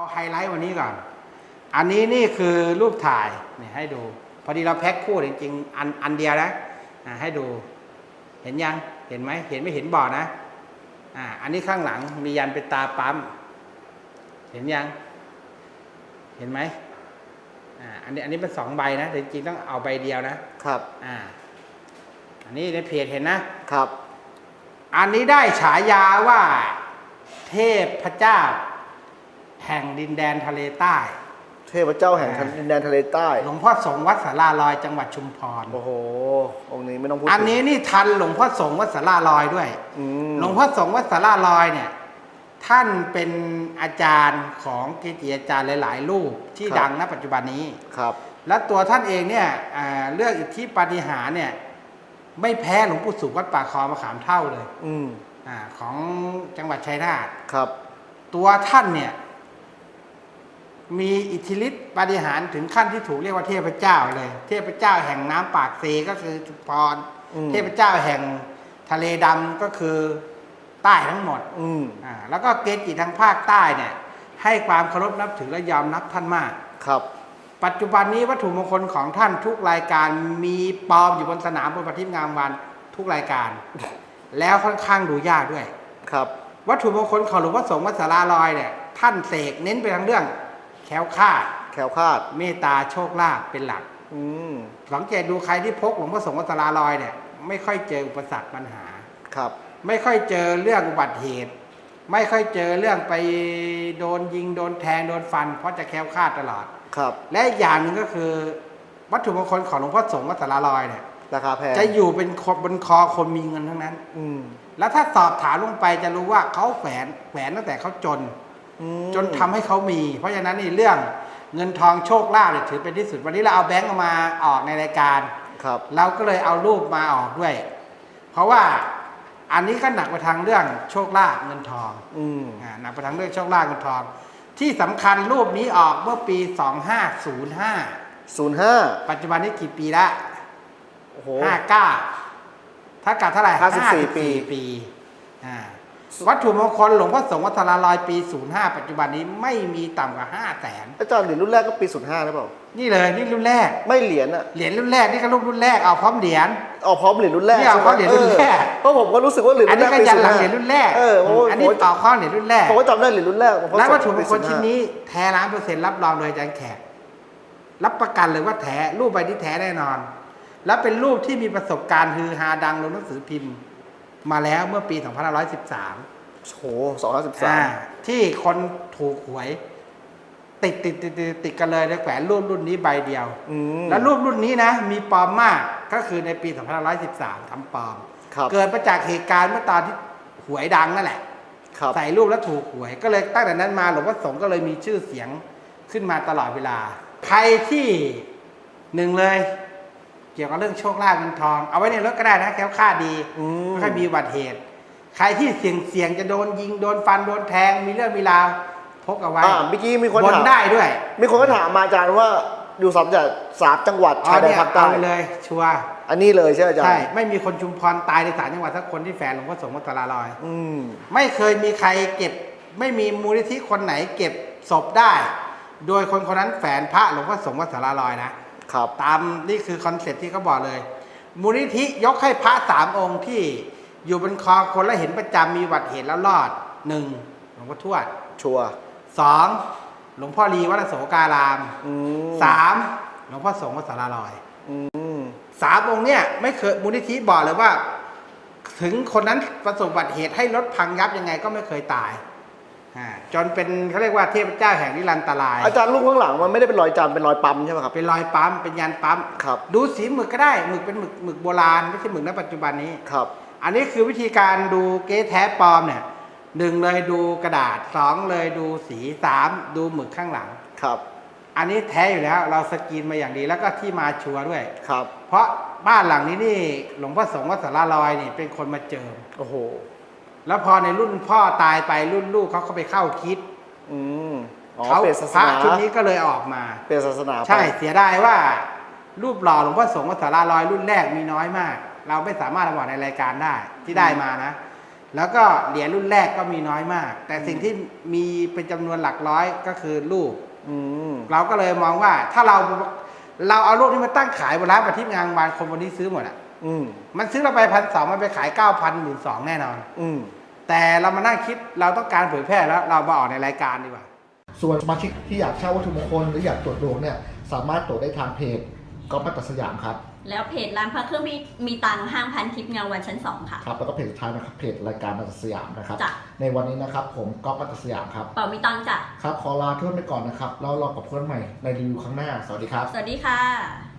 เอาไฮไลท์วันนี้ก่อน อันนี้นี่คือรูปถ่ายนี่ให้ดู พอดีเราแพ็คคู่จริงๆอันอันเดียวนะอ่าให้ดู เห็นยัง เห็นไหม เห็นไม่เห็นบอร์ดนะอ่าอันนี้ข้างหลังมียันเป็นตาปั๊ม เห็นยัง เห็นไหมอ่า อันนี้อันนี้เป็นสองใบนะแต่จริงๆต้องเอาใบเดียวนะ ครับ อ่า อันนี้ในเพจเห็นนะ ครับ อันนี้ได้ฉายาว่า เทพพเจ้า แห่งดินแดนทะเลใต้ เทพเจ้าแห่งอ่าดินแดนทะเลใต้ หลวงพ่อสงฆ์วัดสาราลอยจังหวัดชุมพร โอ้โห องค์นี้ไม่ต้องพูดอันนี้นี่ทันหลวงพ่อสงฆ์วัดสาราลอยด้วยอืมหลวงพ่อสงฆ์วัดสาราลอยเนี่ย ท่านเป็นอาจารย์ของเกจิอาจารย์หลาย ๆ รูปที่ดังณปัจจุบันนี้ ครับ และตัวท่านเองเนี่ยอ่าเรื่องอิทธิปาฏิหาริย์เนี่ยไม่แพ้หลวงปู่สุขวัดป่าคอมะขามเท่าเลย อืมอาของจังหวัดชัยนาทครับ ตัวท่านเนี่ย มีอิทธิฤทธิปาฏิหาริย์ถึงขั้นที่ถูกเรียกว่าเทพเจ้าเลย เทพเจ้าแห่งน้ำปากเซก็คือจุพรอืมเทพเจ้าแห่งทะเลดำก็คือใต้ทั้งหมด อืมอ่าแล้วก็เกจิทางภาคใต้เนี่ย ให้ความเคารพนับถือและยอมรับท่านมาก ครับ ปัจจุบันนี้วัตถุมงคลของท่านทุกรายการมีปลอมอยู่บนสนามบนปฏิมงามวันทุกรายการ แล้วค่อนข้างดูยากด้วย ครับ วัตถุมงคลของหลวงพ่อสงฆ์วัดสาราลอยเนี่ย ท่านเสกเน้นไปทางเรื่อง แคล้วคลาดแคล้วคลาดเมตตาโชคลาภเป็นหลัก อืมสังเกตดูใครที่พกหลวงพ่อสงฆ์วัดสาราลอยเนี่ย ไม่ค่อยเจออุปสรรคปัญหา ครับ ไม่ค่อยเจอเรื่องอุบัติเหตุ ไม่ค่อยเจอเรื่องไปโดนยิงโดนแทงโดนฟัน เพราะจะแคล้วคลาดตลอด ครับ และอีกอย่างหนึ่งก็คือ วัตถุมงคลของหลวงพ่อสงฆ์วัดสาราลอยเนี่ยราคาแพงจะอยู่เป็นคนบนคอคนมีเงินทั้งนั้น อืมแล้วถ้าสอบถามลงไปจะรู้ว่าเขาแฝนแฝนตั้งแต่เขาจนอืม จนทำให้เขามี เพราะฉะนั้นนี่เรื่องเงินทองโชคลาภเนี่ยถือเป็นที่สุด วันนี้เราเอาแบงก์มาออกในรายการครับเราก็เลยเอารูปมาออกด้วย เพราะว่าอันนี้ก็หนักไปทางเรื่องโชคลาภเงินทองอืมอ่าหนักไปทางเรื่องโชคลาภเงินทอง ที่สำคัญรูปนี้ออกเมื่อปี 2505ศูนย์ห้าปัจจุบันนี้กี่ปีละโอ้โห59ถ้ากับเท่าไหร่54ปีปีอ่า วัตถุมงคลหลวงพ่อสงฆ์วัดสารลอยปี 05 ปัจจุบันนี้ไม่มีต่ำกว่า5 0 0แสนอาจารย์เหรียญรุ่นแรกก็ปีศูนย์ห้าหรือเปล่า นี่เลยนี่รุ่นแรก ไม่เหรียญอะเหรียญรุ่นแรกนี่ก็รูปรุ่นแรกเอาพร้อมเหรียญเอาพร้อมเหรียญรุ่นแรกนี่เอาพร้อมเหรียญรุ่นแรกเออเพราะผมก็รู้สึกว่าเหรียญอันรุ่นนี้แรกก็ปียันศูนหลังย์ห้าเหรียญรุ่นแรกเออผมอันนี้ผมต่อข้อเหรียญรุ่นแรกผมก็จำได้เหรียญรุ่นแรกผมและก็วัตถุมงคลปีชิ้น05นี้แท้ล้านเปอร์เซ็นต์รับรองโดยอาจารย์แขกรับประกันเลยว่าแท้รูปใบนี้แท้แน่นอน และเป็นรูปที่มีประสบการณ์ฮือฮาดังลงหนังสือพิมพ์ มาแล้วเมื่อปี 2513โหสองห้าสิบสาอ่ามที่คนถูกหวย ติดติดติดติดติดกันเลยในแขวนรูปรุ่นนี้ใบเดียว อืมแล้วรูปรุ่นนี้นะ มีปลอมมากก็คือในปี 2513ทำปลอม ครับเกิดมาจากเหตุการณ์เมื่อตอนที่หวยดังนั่นแหละ ครับ ใส่รูปแล้วถูกหวย ก็เลยตั้งแต่นั้นมาหลวงพ่อสงฆ์ก็เลยมีชื่อเสียงขึ้นมาตลอดเวลา ใครที่หนึ่งเลยเกี่ยวกับเรื่องโชคลาภเงินทอง เอาไว้ในรถก็ได้นะแคล้วคลาดดีอืมไม่ค่อยมีอุบัติเหตุ ใครที่เสี่ยงเสี่ยงจะโดนยิงโดนฟันโดนแทงมีเรื่องมีราวพกเอาไว้อ่าเมื่อกี้มีคนบนถามได้ด้วย มีคนก็ถามมาอาจารย์ว่าอยู่สามจังหวัดสามจังหวัดอ๋อชายแดนเนี่ยภาคใต้เอาไปเลย ชัวร์อันนี้เลยใช่ไหมอาจารย์ใช่ไม่มีคนชุมพรตายในสามจังหวัดสักคนที่แฝงหลวงพ่อสงฆ์วัดตะลาลอย อืมไม่เคยมีใครเก็บ ไม่มีมูลนิธิคนไหนเก็บศพได้ โดยคนคนนั้นแฝนพระหลวงพ่อสงฆ์วัดสาราลอยนะ ครับ ตามนี่คือคอนเซ็ปต์ที่เขาบอกเลย มูลนิธิยกให้พระสามองค์ที่อยู่บนคอคนแล้วเห็นประจำมีอุบัติเหตุแล้วรอดหนึ่งหลวงพ่อทวดชัวร์สองหลวงพ่อลีวัดอโศการามอืมสามหลวงพ่อสงฆ์วัดสาราลอยอืมสามองค์เนี่ยไม่เคยมูลนิธิบอกเลยว่า ถึงคนนั้นประสบอุบัติเหตุให้รถพังยับยังไงก็ไม่เคยตาย อ่าจนเป็นเขาเรียกว่าเทพเจ้าแห่งนิรันตราย อาจารย์รูปข้างหลังมันไม่ได้เป็นรอยจานเป็นรอยปั๊มใช่ไหมครับ เป็นรอยปั๊มเป็นยันปั๊ม ครับ ดูสีหมึกก็ได้หมึกเป็นหมึกหมึกโบราณไม่ใช่หมึกณปัจจุบันนี้ ครับ อันนี้คือวิธีการดูเก๊แท้ปลอมเนี่ยหนึ่งเลยดูกระดาษสองเลยดูสีสามดูหมึกข้างหลัง ครับ อันนี้แท้อยู่แล้วเราสกรีนมาอย่างดีแล้วก็ที่มาชัวร์ด้วย ครับ เพราะบ้านหลังนี้นี่หลวงพ่อสงฆ์วัดสาราลอยนี่เป็นคนมาเจิม โอ้โห แล้วพอในรุ่นพ่อตายไปรุ่นลูกเขาก็ไปเข้าคิดอืมอ๋อเขาเปลี่ยนศาสพระนาชุดนี้ก็เลยออกมา เปลี่ยนศาสนาไปใช่เสียดายว่า รูปหล่อหลวงพ่อสงฆ์วัดสาราลอยรุ่นแรกมีน้อยมาก เราไม่สามารถเอาบอกในรายการได้ที่ได้มานะ แล้วก็เหรียญรุ่นแรกก็มีน้อยมาก แต่สิ่งที่มีเป็นจำนวนหลักร้อยก็คือรูป อืมเราก็เลยมองว่าถ้าเราเราเอารูปนี้มาตั้งขายบนร้านประทิพย์งานบานคนวันนี้ซื้อหมดอะอืมมันซื้อเราไปพันสองมันไปขายเก้าพันหมื่นสองแน่นอน อืม แต่เรามานั่งคิดเราต้องการเผยแพร่แล้วเรามาออกในรายการดีกว่า ส่วนสมาชิกที่อยากเช่าวัตถุมงคลหรืออยากตรวจดวงเนี่ยสามารถตรวจได้ทางเพจก๊อฟมัตตสยามครับ แล้วเพจร้านพระเครื่องมีมีตังค์ห้างพันทิพย์เงาวันชั้นสองค่ะ ครับแล้วก็เพจสุดท้ายนะครับเพจรายการมัตตสยามนะครับ จ้ะ ในวันนี้นะครับผมก๊อฟมัตตสยามครับ เป่ามีตังค์จ้ะ ครับขอลาเพื่อนไปก่อนนะครับแล้วรอกับเพื่อนใหม่ในรีวิวครั้งหน้าสวัสดีครับ สวัสดีค่ะ